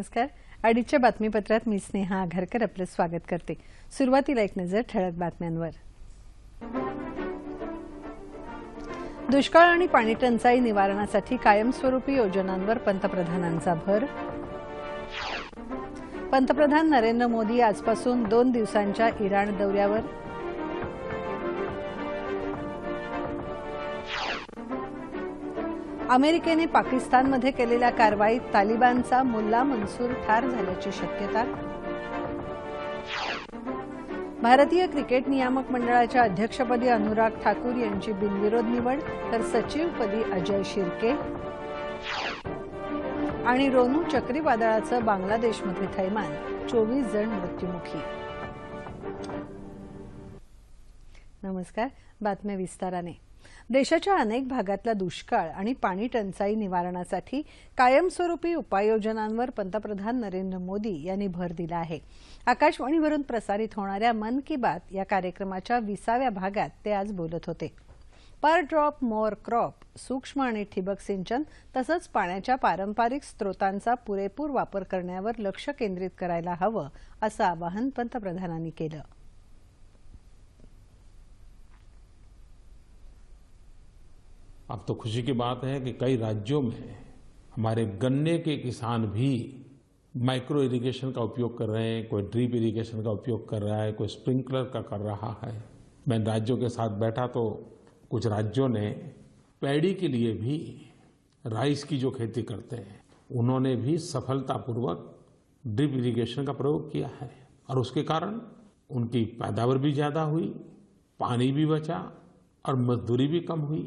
नमस्कार. अडीचच्या बातमीपत्रात मी स्नेहा आघारकर आपलं स्वागत करते. सुरुवातीला एक नजर ठळक बातम्यांवर. दुष्काळ आणि पाणी टंचाई निवारणासाठी कायमस्वरूपी योजनांवर पंतप्रधानांचा भर. पंतप्रधान नरेंद्र मोदी आजपासून दोन दिवसांच्या इराण दौऱ्यावर. अमेरिकेने पाकिस्तानमध्ये केलेल्या कारवाईत तालिबानचा मुल्ला मनसूर ठार झाल्याची शक्यता भारतीय क्रिकेट नियामक मंडळाच्या अध्यक्षपदी अनुराग ठाकूर यांची बिनविरोध निवड तर सचिवपदी अजय शिर्के आणि रोनू चक्रीवादळाचं बांगलादेशमध्ये थैमान चोवीस जण मृत्युमुखी. नमस्कार बातम्या विस्ताराने. देशाच्या अनेक भागातला दुष्काळ आणि पाणी टंचाई निवारणासाठी कायमस्वरूपी उपाययोजनांवर पंतप्रधान नरेंद्र मोदी यांनी भर दिला आहे. आकाशवाणीवरून प्रसारित होणाऱ्या मन की बात या कार्यक्रमाच्या विसाव्या भागात ते आज बोलत होते. पर ड्रॉप मोर क्रॉप सूक्ष्म आणि ठिबक सिंचन तसंच पाण्याच्या पारंपरिक स्रोतांचा पुरेपूर वापर करण्यावर लक्ष केंद्रित करायला हवं असं आवाहन पंतप्रधानांनी केलं. अब तो खुशी की बात है कि कई राज्यों में हमारे गन्ने के किसान भी माइक्रो इरिगेशन का उपयोग कर रहे हैं, कोई ड्रीप इरिगेशन का उपयोग कर रहा है, कोई स्प्रिंकलर का कर रहा है। मैं राज्यों के साथ बैठा तो कुछ राज्यों ने पैडी के लिए भी राइस की जो खेती करते हैं, उन्होंने भी सफलतापूर्वक ड्रिप इरिगेशन का प्रयोग किया है। और उसके कारण उनकी पैदावार भी ज़्यादा हुई, पानी भी बचा और मजदूरी भी कम हुई।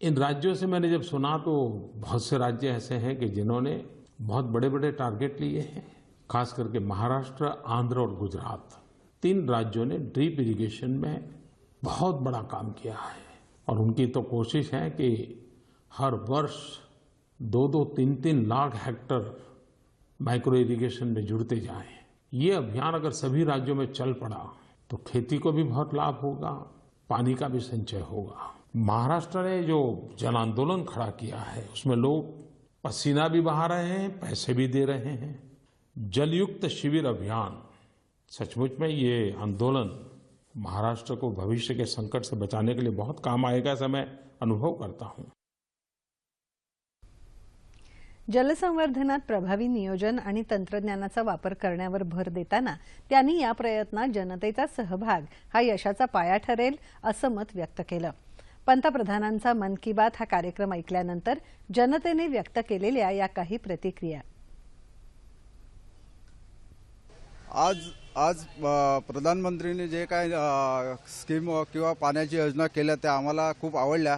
इन राज्यों से मैंने जब सुना तो बहुत से राज्य ऐसे हैं कि जिन्होंने बहुत बड़े बड़े टारगेट लिए हैं, खास करके महाराष्ट्र, आंध्र और गुजरात। तीन राज्यों ने ड्रीप इरिगेशन में बहुत बड़ा काम किया है और उनकी तो कोशिश है कि हर वर्ष दो दो तीन तीन लाख हेक्टर माइक्रो इरिगेशन में जुड़ते जाएँ। ये अभियान अगर सभी राज्यों में चल पड़ा तो खेती को भी बहुत लाभ होगा, पानी का भी संचय होगा। महाराष्ट्र ने जो जन आंदोलन खड़ा किया है, उसमें लोग पसीना भी बहा रहे हैं, पैसे भी दे रहे हैं। जलयुक्त शिविर अभियान, सचमुच में ये आंदोलन महाराष्ट्र को भविष्य के संकट से बचाने के लिए बहुत काम आएगा, ऐसा मैं अनुभव करता हूँ। जल जलसंवर्धनात प्रभावी नियोजन आणि तंत्रज्ञानाचा वापर करण्यावर भर देताना त्यांनी या प्रयत्नात जनतेचा सहभाग हा यशाचा पाया ठरेल, असं मत व्यक्त केलं. पंतप्रधानांचा मन की बात हा कार्यक्रम ऐकल्यानंतर जनतेने व्यक्त केलेल्या या काही प्रतिक्रिया. आज आज अ, प्रधानमंत्रींनी जे काय स्कीम किंवा पाण्याची योजना केल्या त्या आम्हाला खूप आवडल्या.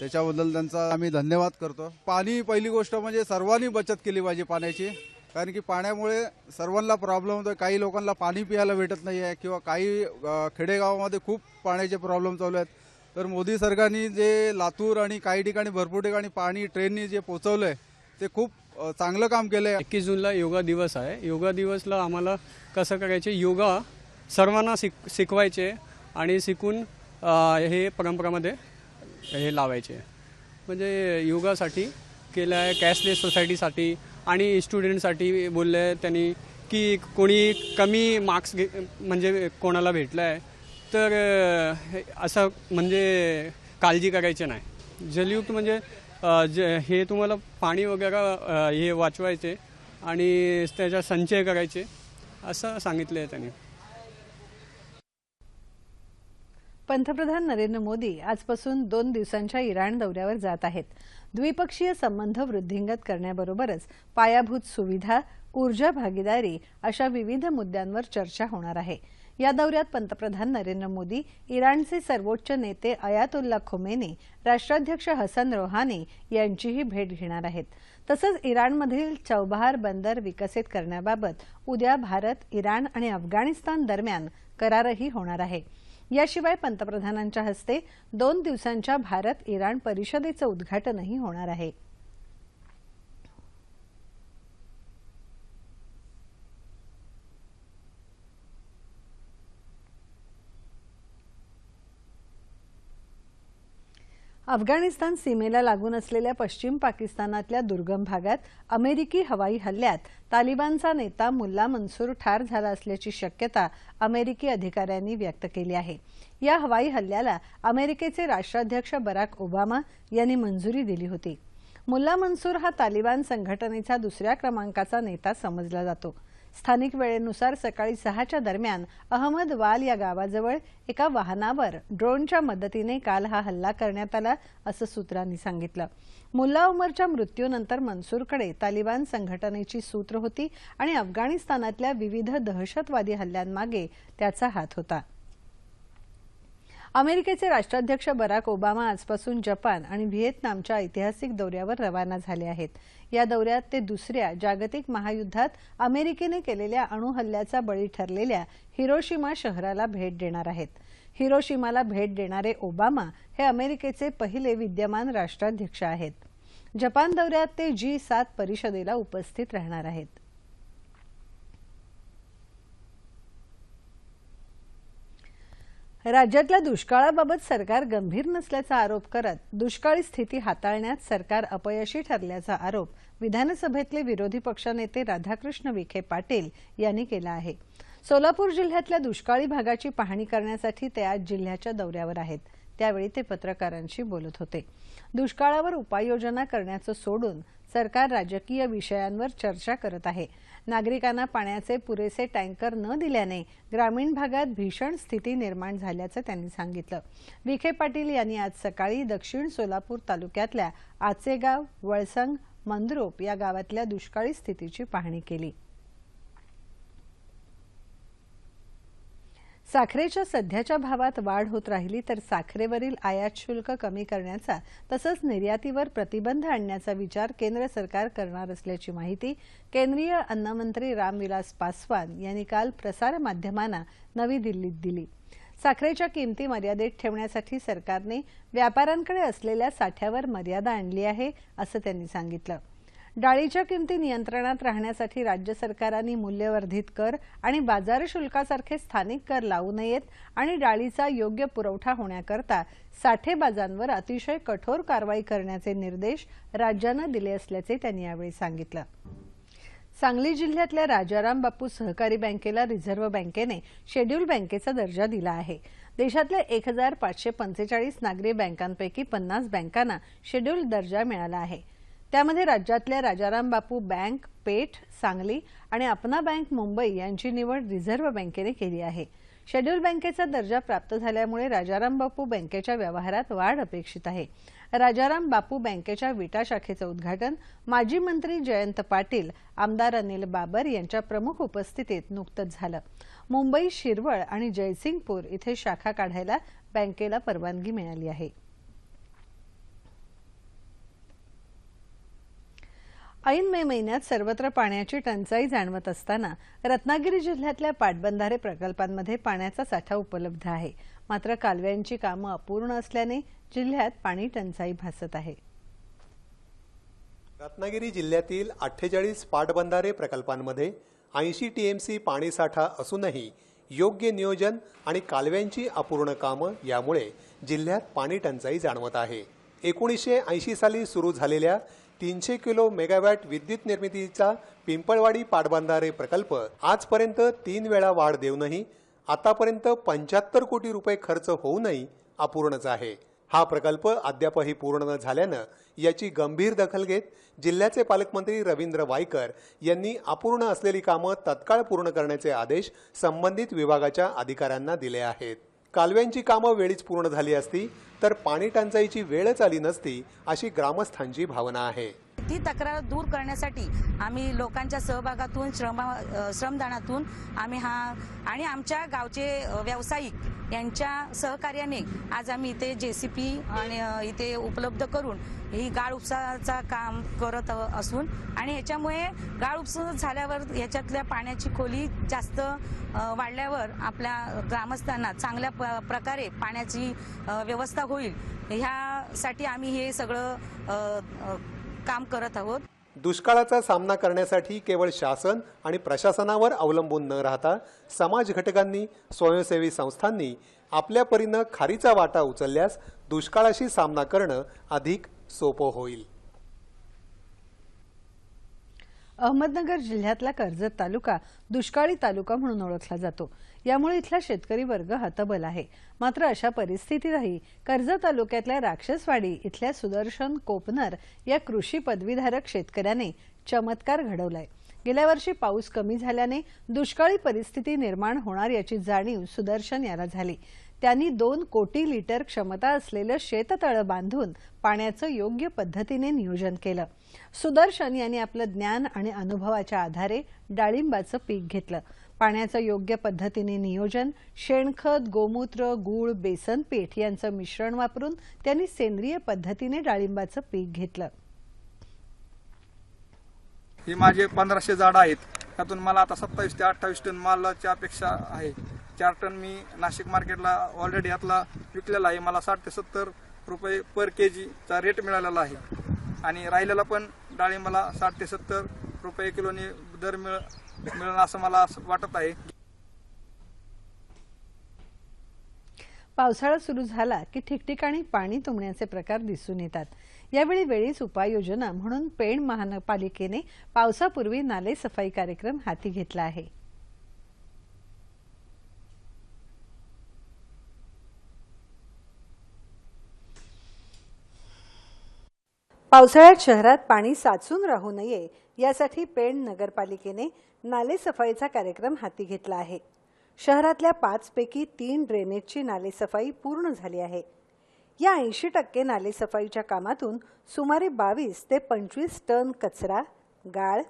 त्याच्याबद्दल त्यांचा आम्ही धन्यवाद करतो. पाणी पहिली गोष्ट म्हणजे सर्वांनी बचत केली पाहिजे पाण्याची. कारण की पाण्यामुळे सर्वांना प्रॉब्लेम होतो काही लोकांना पाणी प्यायला भेटत नाही आहे किंवा काही खेडेगावामध्ये खूप पाण्याचे प्रॉब्लेम चालू आहेत. तर मोदी सरकारने जे लातूर आणि काही ठिकाणी भरपूर ठिकाणी पाणी ट्रेननी जे पोचवलं आहे ते खूप चांगलं काम केलं आहे एकवीस जूनला योगा दिवस आहे. योगा दिवसला आम्हाला कसं करायचे? योगा सर्वांना शिक शिकवायचे आणि शिकून हे परंपरामध्ये हे लावायचे. म्हणजे योगासाठी केलं आहे कॅशलेस सोसायटीसाठी आणि स्टुडंटसाठी बोललं आहे त्यांनी की कोणी कमी मार्क्स घे म्हणजे कोणाला भेटलं आहे तर हे- असं म्हणजे काळजी करायची नाही. जलयुक्त म्हणजे जे हे तुम्हाला पाणी वगैरे हे वाचवायचे आणि त्याचा संचय करायचे असं सांगितलं आहे त्यांनी. पंतप्रधान नरेंद्र मोदी आजपासून दोन दिवसांच्या इराण दौऱ्यावर जात आहेत. द्विपक्षीय संबंध वृद्धिंगत करण्याबरोबरच पायाभूत सुविधा ऊर्जा भागीदारी अशा विविध मुद्द्यांवर चर्चा होणार आहे. या दौऱ्यात पंतप्रधान नरेंद्र मोदी इराणचे सर्वोच्च नेते अयातुल्ला खोमेनी राष्ट्राध्यक्ष हसन रोहानी यांचीही भेट घेणार आहेत. तसंच इराणमधील चौबहार बंदर विकसित करण्याबाबत उद्या भारत इराण आणि अफगाणिस्तान दरम्यान करारही होणार आहे. याशिवाय पंतप्रधानांच्या हस्ते दोन दिवसांच्या भारत इराण परिषदेचं उद्घाटनही होणार आहे. अफगाणिस्तान सीमेला लागून असलेल्या पश्चिम पाकिस्तानातल्या दुर्गम भागात अमेरिकी हवाई हल्ल्यात तालिबानचा नेता मुल्ला मनसूर ठार झाला असल्याची शक्यता अमेरिकी अधिकाऱ्यांनी व्यक्त केली आहे. या हवाई हल्ल्याला अमेरिकेचे राष्ट्राध्यक्ष बराक ओबामा यांनी मंजुरी दिली होती. मुल्ला मनसूर हा तालिबान संघटनेचा दुसऱ्या क्रमांकाचा नेता समजला जातो. स्थानिक वेळेनुसार सकाळी सहाच्या दरम्यान अहमद वाल या गावाजवळ एका वाहनावर ड्रोनच्या मदतीने काल हा हल्ला करण्यात आला असं सूत्रांनी सांगितलं. मुल्ला उमरच्या मृत्यूनंतर मनसूरकडे तालिबान संघटनेची सूत्र होती आणि अफगाणिस्तानातल्या विविध दहशतवादी हल्ल्यांमागे त्याचा हात होता. अमेरिकेचे राष्ट्राध्यक्ष बराक ओबामा आजपासून जपान आणि व्हिएतनामच्या ऐतिहासिक दौऱ्यावर रवाना झाले आहेत. या दौऱ्यात ते दुसऱ्या जागतिक महायुद्धात अमेरिकेने केलेल्या अणुहल्ल्याचा बळी ठरलेल्या हिरोशिमा शहराला भेट देणार आहेत. हिरोशिमाला भेट देणारे ओबामा हे अमेरिकेचे पहिले विद्यमान राष्ट्राध्यक्ष आहेत. जपान दौऱ्यात ते जी सात परिषदेला उपस्थित राहणार आहेत. राज्यातल्या दुष्काळाबाबत सरकार गंभीर नसल्याचा आरोप करत दुष्काळी स्थिती हाताळण्यात सरकार अपयशी ठरल्याचा आरोप विधानसभेतले विरोधी पक्षनेते राधाकृष्ण विखे पाटील यांनी केला आहे. सोलापूर जिल्ह्यातल्या दुष्काळी भागाची पाहणी करण्यासाठी ते आज जिल्ह्याच्या दौऱ्यावर आहेत. त्यावेळी ते पत्रकारांशी बोलत होते. दुष्काळावर उपाययोजना करण्याचं सोडून सरकार राजकीय विषयांवर चर्चा करत आहे. नागरिकांना पाण्याचे पुरेसे टँकर न दिल्याने ग्रामीण भागात भीषण स्थिती निर्माण झाल्याचं त्यांनी सांगितलं. विखे पाटील यांनी आज सकाळी दक्षिण सोलापूर तालुक्यातल्या आचेगाव वळसंग मंद्रोप या गावातल्या दुष्काळी स्थितीची पाहणी केली. साखरेच्या सध्याच्या भावात वाढ होत राहिली तर साखरेवरील आयात शुल्क कमी करण्याचा तसंच निर्यातीवर प्रतिबंध आणण्याचा विचार केंद्र सरकार करणार असल्याची माहिती केंद्रीय अन्नमंत्री रामविलास पासवान यांनी काल प्रसारमाध्यमांना नवी दिल्लीत दिली. साखरेच्या किमती मर्यादेत ठेवण्यासाठी सरकारने व्यापाऱ्यांकडे असलेल्या साठ्यावर मर्यादा आणली आहे असं त्यांनी सांगितलं. डाळीच्या किमती नियंत्रणात राहण्यासाठी राज्य सरकारांनी मूल्यवर्धित कर आणि बाजार शुल्कासारखे स्थानिक कर लावू नयेत आणि डाळीचा योग्य पुरवठा होण्याकरता साठेबाजांवर अतिशय कठोर कारवाई करण्याचे निर्देश राज्यानं दिले असल्याचे त्यांनी यावेळी सांगितलं. सांगली जिल्ह्यातल्या राजाराम बापू सहकारी बँकेला रिझर्व्ह बँकेने शेड्यूल बँकेचा दर्जा दिला आहे. देशातल्या एक हजार पाचशे पंचेचाळीस नागरी बँकांपैकी पन्नास बँकांना शेड्यूल दर्जा मिळाला आहे. त्यामध्ये राज्यातल्या राजाराम बापू बँक पेठ सांगली आणि अपना बँक मुंबई यांची निवड रिझर्व्ह बँकेने केली आहे. शेड्यूल बँकेचा दर्जा प्राप्त झाल्यामुळे राजाराम बापू बँकेच्या व्यवहारात वाढ अपेक्षित आहे. राजाराम बापू बँकेच्या विटा शाखेचं उद्घाटन माजी मंत्री जयंत पाटील आमदार अनिल बाबर यांच्या प्रमुख उपस्थितीत नुकतंच झालं. मुंबई शिरवळ आणि जयसिंगपूर इथे शाखा काढायला बँकेला परवानगी मिळाली आहे. ऐन मे महिन्यात सर्वत्र पाण्याची टंचाई जाणवत असताना रत्नागिरी जिल्ह्यातल्या पाटबंधारे प्रकल्पांमध्ये पाण्याचा साठा उपलब्ध आहे. मात्र कालव्यांची कामं अपूर्ण असल्याने जिल्ह्यात पाणी टंचाई भासत आहे. रत्नागिरी जिल्ह्यातील अठ्ठेचाळीस पाटबंधारे प्रकल्पांमध्ये ऐंशी टीएमसी पाणीसाठा असूनही योग्य नियोजन आणि कालव्यांची अपूर्ण कामं यामुळे जिल्ह्यात पाणी टंचाई जाणवत आहे. एकोणीसशे ऐंशी साली सुरू झालेल्या तीनशे किलो मेगावॅट विद्युत निर्मितीचा पिंपळवाडी पाटबंधारे प्रकल्प. आजपर्यंत तीन वेळा वाढ देऊनही आतापर्यंत पंच्याहत्तर कोटी रुपये खर्च होऊनही अपूर्णच आहे. हा प्रकल्प अद्यापही पूर्ण न झाल्यानं याची गंभीर दखल घेत जिल्ह्याचे पालकमंत्री रवींद्र वायकर यांनी अपूर्ण असलेली कामं तत्काळ पूर्ण करण्याचे आदेश संबंधित विभागाच्या अधिकाऱ्यांना दिले आहेत. कालव्यांची कामं वेळीच पूर्ण झाली असती तर पाणी टंचाईची वेळच आली नसती अशी ग्रामस्थांची भावना आहे. ती तक्रार दूर करण्यासाठी आम्ही लोकांच्या सहभागातून श्रम श्रमदानातून आम्ही हा आणि आमच्या गावचे व्यावसायिक यांच्या सहकार्याने आज आम्ही इथे जे सी पी आणि इथे उपलब्ध करून ही गाळ उपसाचा काम करत असून आणि याच्यामुळे गाळ उपसा झाल्यावर ह्याच्यातल्या पाण्याची खोली जास्त वाढल्यावर आपल्या ग्रामस्थांना चांगल्या प- प्रकारे पाण्याची व्यवस्था होईल. ह्यासाठी आम्ही हे सगळं काम करत आहोत. दुष्काळाचा सामना करण्यासाठी केवळ शासन आणि प्रशासनावर अवलंबून न राहता समाज घटकांनी स्वयंसेवी संस्थांनी आपल्या परीनं खारीचा वाटा उचलल्यास दुष्काळाशी सामना करणं अधिक सोपं होईल. अहमदनगर जिल्ह्यातला कर्जत तालुका दुष्काळी तालुका म्हणून ओळखला जातो. यामुळे इथला शेतकरी वर्ग हतबल आहे. मात्र अशा परिस्थितीतही कर्जत तालुक्यातल्या राक्षसवाडी इथल्या सुदर्शन कोपनर या कृषी पदवीधारक शेतकऱ्याने चमत्कार घडवलाय. गेल्या वर्षी पाऊस कमी झाल्याने दुष्काळी परिस्थिती निर्माण होणार याची जाणीव सुदर्शन याला झाली. त्यांनी दोन कोटी लिटर क्षमता असलेलं शेततळं बांधून पाण्याचं योग्य पद्धतीने नियोजन केलं. सुदर्शन यांनी आपलं ज्ञान आणि अनुभवाच्या आधारे डाळिंबाचं पीक घेतलं. पाण्याचं योग्य पद्धतीने नियोजन शेणखत गोमूत्र गूळ बेसन पीठ यांचं मिश्रण वापरून त्यांनी सेंद्रिय पद्धतीने डाळिंबाचं पीक घेतलं. ही माझे पंधराशे झाड आहेत. त्यातून मला आता सत्तावीस ते अठ्ठावीस टन मालाची अपेक्षा आहे. चार टन मी नाशिक मार्केटला ऑलरेडी यातला विकलेला आहे. मला साठ ते सत्तर रुपये पर के जीचा रेट मिळालेला आहे. आणि राहिलेला पण डाळिंबाला साठ ते सत्तर रुपये किलोनी दर मिळ मिळेल असं मला वाटत आहे. पावसाळा सुरू झाला की ठिकठिकाणी पाणी तुंबण्याचे प्रकार दिसून येतात. यावेळी वेळीच उपाययोजना म्हणून पेण महानगरपालिकेने पावसापूर्वी नाले सफाई कार्यक्रम हाती घेतला आहे. पावसाळ्यात शहरात पाणी साचून राहू नये यासाठी पेण नगरपालिकेने नाले सफाईचा कार्यक्रम हाती घेतला आहे. शहरातल्या पाचपैकी तीन ड्रेनेजची नालेसफाई पूर्ण झाली आहे. या ऐंशी टक्के नालेसफाईच्या कामातून सुमारे बावीस ते पंचवीस टन कचरा गाळ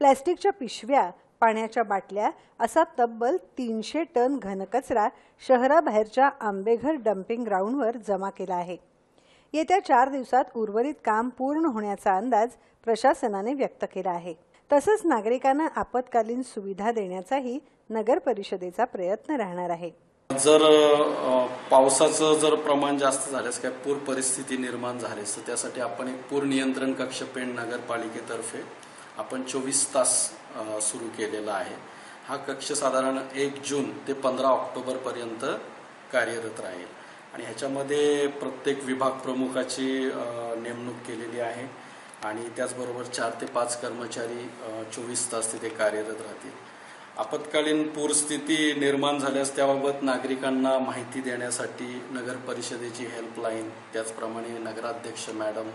प्लॅस्टिकच्या पिशव्या पाण्याच्या बाटल्या असा तब्बल तीनशे टन घनकचरा शहराबाहेरच्या आंबेघर डम्पिंग ग्राउंडवर जमा केला आहे. येत्या चार दिवसात उर्वरित काम पूर्ण होण्याचा अंदाज प्रशासनाने व्यक्त केला आहे. तसंच नागरिकांना आपत्कालीन सुविधा देण्याचाही नगर परिषदेचा प्रयत्न राहणार आहे. जर पावसाचं जर प्रमाण जास्त झाल्यास काय पूर परिस्थिती निर्माण झालीस तर त्यासाठी आपण एक पूर नियंत्रण कक्ष पेण नगरपालिकेतर्फे आपण चोवीस तास सुरू केलेला आहे. हा कक्ष साधारण एक जून ते पंधरा ऑक्टोबरपर्यंत कार्यरत राहील. आणि ह्याच्यामध्ये प्रत्येक विभाग प्रमुखाची नेमणूक केलेली आहे. आणि त्याचबरोबर चार ते पाच कर्मचारी चोवीस तास तिथे कार्यरत राहतील. आपत्कालीन पूरस्थिती निर्माण झाल्यास त्याबाबत नागरिकांना माहिती देण्यासाठी नगर परिषदेची हेल्पलाईन त्याचप्रमाणे नगराध्यक्ष मॅडम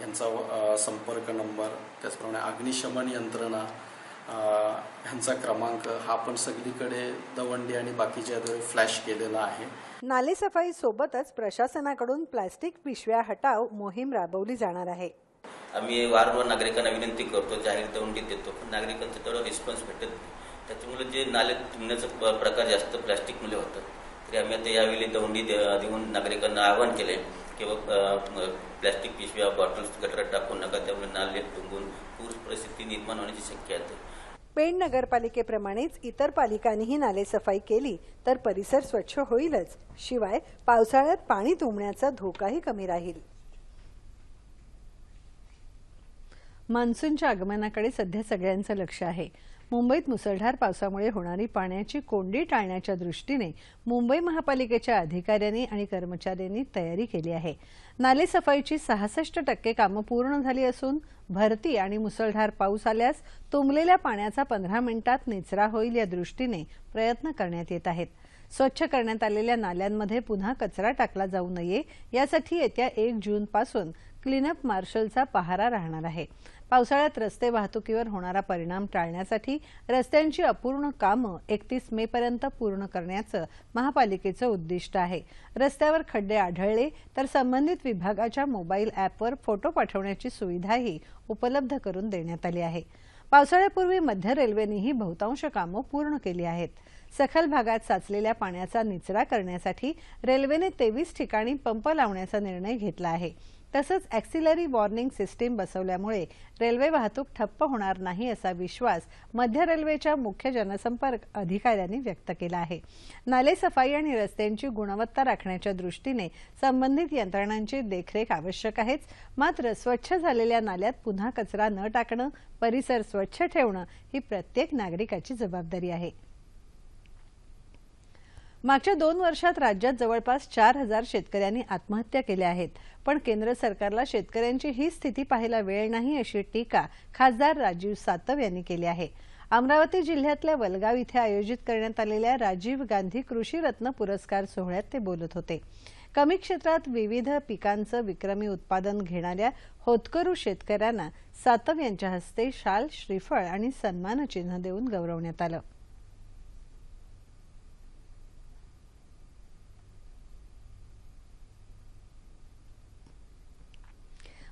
यांचा संपर्क नंबर त्याचप्रमाणे अग्निशमन यंत्रणा ह्यांचा क्रमांक हा पण सगळीकडे दवंडी आणि बाकीच्या फ्लॅश केलेला आहे. नालेसफाई सोबतच प्रशासनाकडून प्लास्टिक पिशव्या हटाव मोहीम राबवली जाणार आहे. आम्ही वारंवार नागरिकांना विनंती करतो जाहीर दौंडी देतो पण नागरिकांचा तेवढा रिस्पॉन्स भेटत त्याच्यामुळे जे नाले तुंबण्याचा प- प्रकार जास्त प्लॅस्टिकमुळे होतं तरी आम्ही आता यावेळी दौंडी दे- देऊन नागरिकांना आवाहन केले किंवा प्लॅस्टिक पिशव्या बॉटल्स गटरात टाकू नका त्यामुळे नाले तुंबून पूर परिस्थिती निर्माण होण्याची शक्यता आहे. पेण नगरपालिकेप्रमाणेच इतर पालिकांनीही नालेसफाई केली तर परिसर स्वच्छ होईलच. शिवाय पावसाळ्यात पाणी तुंबण्याचा धोकाही कमी राहील. मान्सूनच्या आगमनाकडे सध्या सगळ्यांचं लक्ष आहे. मुंबईत मुसळधार पावसामुळे होणारी पाण्याची कोंडी टाळण्याच्या दृष्टीने मुंबई महापालिकेच्या अधिकाऱ्यांनी आणि कर्मचाऱ्यांनी तयारी केली आहे. नालेसफाईची सहासष्ट टक्के कामं पूर्ण झाली असून भरती आणि मुसळधार पाऊस आल्यास तुंबलेल्या पाण्याचा पंधरा मिनिटात निचरा होईल या दृष्टीने प्रयत्न करण्यात येत आहेत. स्वच्छ करण्यात आलेल्या नाल्यांमध्ये पुन्हा कचरा टाकला जाऊ नये यासाठी येत्या एक जूनपासून क्लीनअप मार्शलचा पहारा राहणार आहे. पावसाळ्यात रस्ते वाहतुकीवर होणारा परिणाम टाळण्यासाठी रस्त्यांची अपूर्ण कामं एकतीस मे पर्यंत पूर्ण करण्याचं महापालिकेचं उद्दिष्ट आहे. रस्त्यावर खड्डे आढळले तर संबंधित विभागाच्या मोबाईल ॲपवर फोटो पाठवण्याची सुविधाही उपलब्ध करून देण्यात आली आहे. पावसाळ्यापूर्वी मध्य रेल्वेनेही बहुतांश कामं पूर्ण केली आहेत. सखल भागात साचलेल्या पाण्याचा निचरा करण्यासाठी रेल्वेने तेवीस ठिकाणी पंप लावण्याचा निर्णय घेतला आहे. तसंच ॲक्सिलरी वॉर्निंग सिस्टीम बसवल्यामुळे रेल्वे वाहतूक ठप्प होणार नाही असा विश्वास मध्य रेल्वेच्या मुख्य जनसंपर्क अधिकाऱ्यांनी व्यक्त केला आहे. नालेसफाई आणि रस्त्यांची गुणवत्ता राखण्याच्या दृष्टीने संबंधित यंत्रणांची देखरेख आवश्यक आहेच. मात्र स्वच्छ झालेल्या नाल्यात पुन्हा कचरा न टाकणं परिसर स्वच्छ ठेवणं ही प्रत्येक नागरिकाची जबाबदारी आहे. मागच्या दोन वर्षात राज्यात जवळपास चार हजार शेतकऱ्यांनी आत्महत्या केल्या आहेत. पण केंद्र सरकारला शेतकऱ्यांची ही स्थिती पाहायला वेळ नाही अशी टीका खासदार राजीव सातव यांनी केली आहे. अमरावती जिल्ह्यातल्या वलगाव इथे आयोजित करण्यात आलेल्या राजीव गांधी कृषी रत्न पुरस्कार सोहळ्यात ते बोलत होते. कमी क्षेत्रात विविध पिकांचं विक्रमी उत्पादन घेणाऱ्या होतकरू शेतकऱ्यांना सातव यांच्या हस्ते शाल श्रीफळ आणि सन्मानचिन्ह देऊन गौरवण्यात आलं.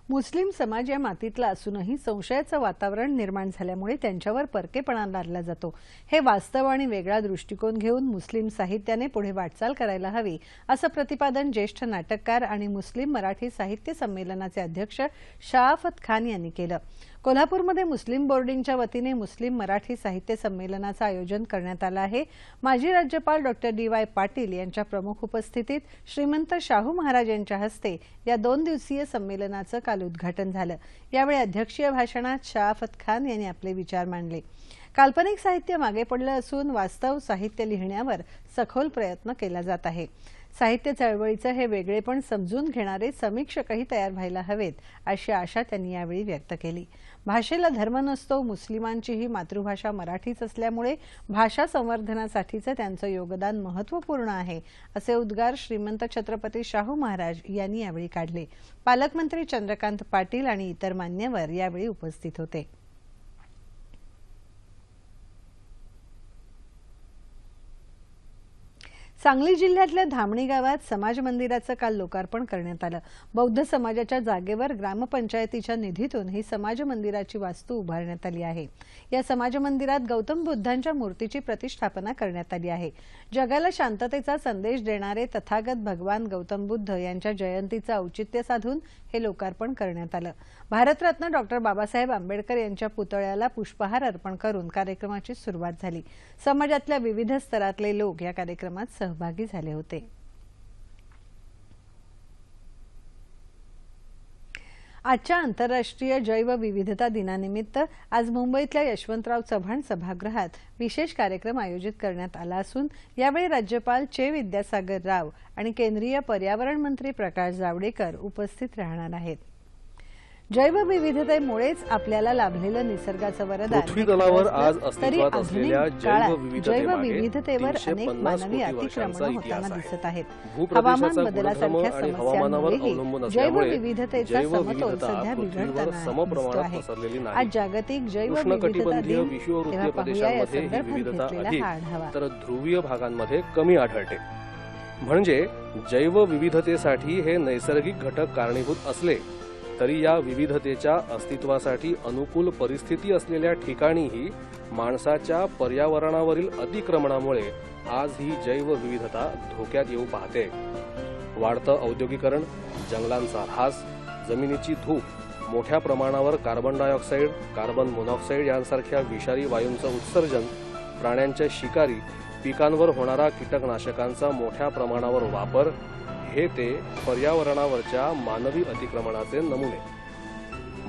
मुस्लिम समाज या मातीतला असूनही संशयाचं वातावरण निर्माण झाल्यामुळे त्यांच्यावर परकेपणा लादला जातो. हे वास्तव आणि वेगळा दृष्टिकोन घेऊन मुस्लिम साहित्याने पुढे वाटचाल करायला हवी असं प्रतिपादन ज्येष्ठ नाटककार आणि मुस्लिम मराठी साहित्य संमेलनाचे अध्यक्ष शहाफत खान यांनी केलं. कोल्हापूरमध्ये मुस्लिम बोर्डिंगच्या वतीने मुस्लिम मराठी साहित्य संमेलनाचं आयोजन करण्यात आलं आहे. माजी राज्यपाल डॉक्टर डी वाय पाटील यांच्या प्रमुख उपस्थितीत श्रीमंत शाहू महाराज यांच्या हस्ते या दोन दिवसीय संमेलनाचं काल उद्घाटन झालं. यावेळी अध्यक्षीय भाषणात शहाफत खान यांनी आपले विचार मांडले. काल्पनिक साहित्य मागे पडलं असून वास्तव साहित्य लिहिण्यावर सखोल प्रयत्न केला जात आहे. साहित्य चळवळीचं हे वेगळेपण समजून घेणारे समीक्षकही तयार व्हायला हवेत अशी आशा त्यांनी यावेळी व्यक्त केली. भाषेला धर्म नसतो मुस्लिमांची ही मातृभाषा मराठीच असल्यामुळे भाषा संवर्धनासाठीचं त्यांचं योगदान महत्त्वपूर्ण आहे असे उद्गार श्रीमंत छत्रपती शाहू महाराज यांनी यावेळी काढले. पालकमंत्री चंद्रकांत पाटील आणि इतर मान्यवर यावेळी उपस्थित होते. सांगली जिल्ह्यातल्या धामणी गावात समाज मंदिराचं काल लोकार्पण करण्यात आलं. बौद्ध समाजाच्या जागेवर ग्रामपंचायतीच्या निधीतून ही समाज मंदिराची वास्तू उभारण्यात आली आहे. या समाज मंदिरात गौतम बुद्धांच्या मूर्तीची प्रतिष्ठापना करण्यात आली आहे. जगाला शांततेचा संदेश देणारे तथागत भगवान गौतम बुद्ध यांच्या जयंतीचं औचित्य साधून हे लोकार्पण करण्यात आलं. भारतरत्न डॉक्टर बाबासाहेब आंबेडकर यांच्या पुतळ्याला पुष्पहार अर्पण करून कार्यक्रमाची सुरुवात झाली. समाजातल्या विविध स्तरातले लोक या कार्यक्रमात सहभागी झाले होते. आजच्या आंतरराष्ट्रीय जैवविविधता दिनानिमित्त आज मुंबईतल्या यशवंतराव चव्हाण सभागृहात विशेष कार्यक्रम आयोजित करण्यात आला असून यावेळी राज्यपाल चे विद्यासागर राव आणि केंद्रीय पर्यावरण मंत्री प्रकाश जावडेकर उपस्थित राहणार आहेत. जैवविविधतेमुळेच आपल्याला लाभलेलं निसर्गाचं वरदान. तलावर आज अस्तित्वात असलेल्या जैवविविधतेवर अनेक 350 मानवी अतिक्रमणं होताना. दिसत आहेत. हवामान बदलासारख्या समस्यांमुळेही जैवविविधतेचा समतोल सध्या बिघडताना दिसतो. आज जागतिक जैवविविधता दिन तेव्हा पाहूया या संदर्भात विविधता घेतलेला हा आढावा. तर ध्रुवीय भागांमध्ये कमी आढळते. म्हणजे जैवविविधतेसाठी हे नैसर्गिक घटक कारणीभूत असले तरी या विविधतेच्या अस्तित्वासाठी अनुकूल परिस्थिती असलेल्या ठिकाणीही माणसाच्या पर्यावरणावरील अतिक्रमणामुळे आज ही जैवविविधता धोक्यात येऊ पाहते. वाढतं औद्योगिकरण जंगलांचा ऱ्हास जमिनीची धूप मोठ्या प्रमाणावर कार्बन डायऑक्साईड कार्बन मोनॉक्साईड यांसारख्या विषारी वायूंचं उत्सर्जन प्राण्यांच्या शिकारी पिकांवर होणारा कीटकनाशकांचा मोठ्या प्रमाणावर वापर हे ते पर्यावरणावरच्या मानवी अतिक्रमणाचे नमुने.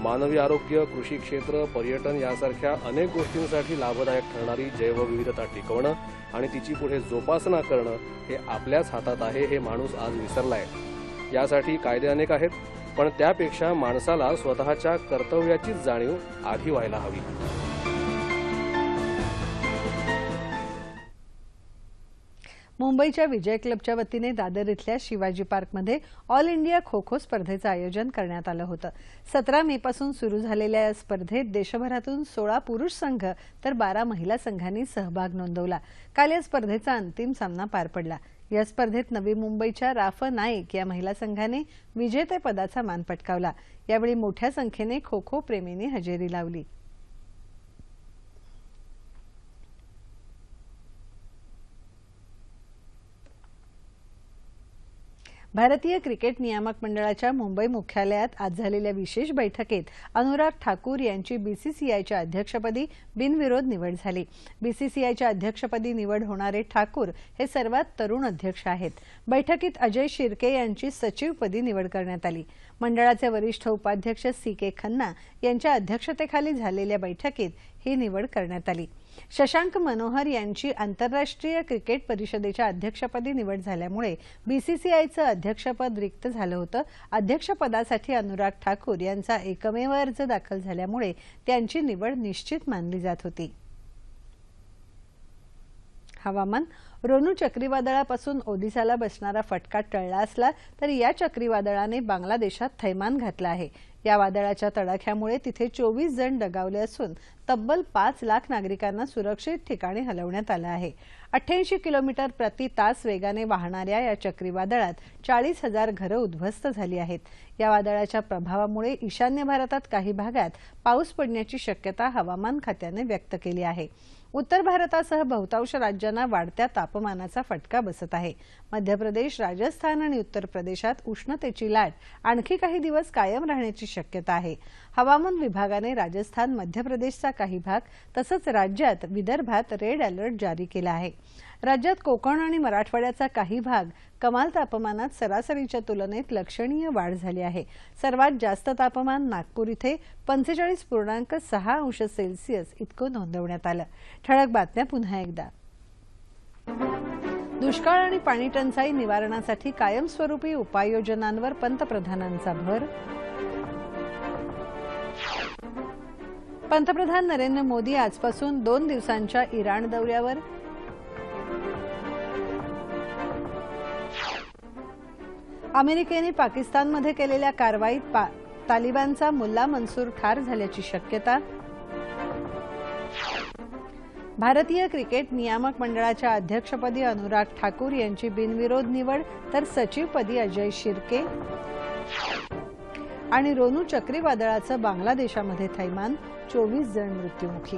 मानवी आरोग्य कृषी क्षेत्र पर्यटन यासारख्या अनेक गोष्टींसाठी लाभदायक ठरणारी जैवविविधता टिकवणं आणि तिची पुढे जोपासना करणं हे आपल्याच हातात आहे हे माणूस आज विसरलाय. यासाठी कायदे अनेक आहेत पण त्यापेक्षा माणसाला स्वतःच्या कर्तव्याचीच जाणीव आधी व्हायला हवी. मुंबईच्या विजय क्लबच्या वतीने दादर इथल्या शिवाजी पार्कमध्ये ऑल इंडिया खो खो स्पर्धेचं आयोजन करण्यात आलं होतं. सतरा मे पासून सुरू झालेल्या या स्पर्धेत देशभरातून सोळा पुरुष संघ तर बारा महिला संघांनी सहभाग नोंदवला. काल या स्पर्धेचा अंतिम सामना पार पडला. या स्पर्धेत नवी मुंबईच्या राफ नाईक या महिला संघाने विजेतेपदाचा मान पटकावला. यावेळी मोठ्या संख्येने खो खो प्रेमींनी हजेरी लावली. भारतीय क्रिकेट नियामक मंडळाच्या मुंबई मुख्यालयात आज झालेल्या विशेष बैठकीत अनुराग ठाकूर यांची बीसीसीआयच्या अध्यक्षपदी बिनविरोध निवड झाली. बीसीसीआयच्या अध्यक्षपदी निवड होणारे ठाकूर हे सर्वात तरुण अध्यक्ष आहेत. बैठकीत अजय शिर्के यांची सचिवपदी निवड करण्यात आली. मंडळाचे वरिष्ठ उपाध्यक्ष सी के खन्ना यांच्या अध्यक्षतेखाली झालेल्या बैठकीत ही निवड करण्यात आली. शशांक मनोहर यांची आंतरराष्ट्रीय क्रिकेट परिषदेच्या अध्यक्षपदी निवड झाल्यामुळे बीसीसीआयचं अध्यक्षपद रिक्त झालं होतं. अध्यक्षपदासाठी अनुराग ठाकूर यांचा एकमेव अर्ज दाखल झाल्यामुळे त्यांची निवड निश्चित मानली जात होती. हवामान. रोनू चक्रीवादळापासून ओदिसाला बसणारा फटका टळला असला तरी या चक्रीवादळाने बांगलादेशात थैमान घातलं आहे. या वादळाच्या तडाख्यामुळे तिथे चोवीस जण दगावले असून तब्बल पाच लाख नागरिकांना सुरक्षित ठिकाणी हलवण्यात आलं आहे. अठ्ठ्याऐंशी किलोमीटर प्रति तास वेगाने वाहणाऱ्या या चक्रीवादळात चाळीस हजार घरं उद्ध्वस्त झाली आहेत. या वादळाच्या प्रभावामुळे ईशान्य भारतात काही भागात पाऊस पडण्याची शक्यता हवामान खात्याने व्यक्त केली आहे. उत्तर भारतासह बहुतांश राज्यांना वाढत्या तापमानाचा फटका बसत आहे. मध्य प्रदेश राजस्थान आणि उत्तर प्रदेशात उष्णतेची लाट आणखी काही दिवस कायम राहण्याची शक्यता आहे. हवामान विभागाने राजस्थान मध्य प्रदेशचा काही भाग तसंच राज्यात विदर्भात रेड अलर्ट जारी केला आहे. राज्यात कोकण आणि मराठवाड्याचा काही भाग कमाल तापमानात सरासरीच्या तुलनेत लक्षणीय वाढ झाली आहे. सर्वात जास्त तापमान नागपूर इथे पंचेचाळीस पूर्णांक सहा अंश सेल्सिअस इतकं नोंदवण्यात आलं. ठळक बातम्या पुन्हा एकदा. दुष्काळ आणि पाणी टंचाई निवारणासाठी कायमस्वरूपी उपाययोजनांवर पंतप्रधानांचा भर. पंतप्रधान नरेंद्र मोदी आजपासून दोन दिवसांच्या इराण दौऱ्यावर अमेरिकेने पाकिस्तानमध्ये केलेल्या कारवाईत पा तालिबानचा मुल्ला मनसूर ठार झाल्याची शक्यता. भारतीय क्रिकेट नियामक मंडळाच्या अध्यक्षपदी अनुराग ठाकूर यांची बिनविरोध निवड तर सचिवपदी अजय शिर्के. आणि रोनू चक्रीवादळाचं बांगलादेशामध्ये थैमान चोवीस जण मृत्युमुखी.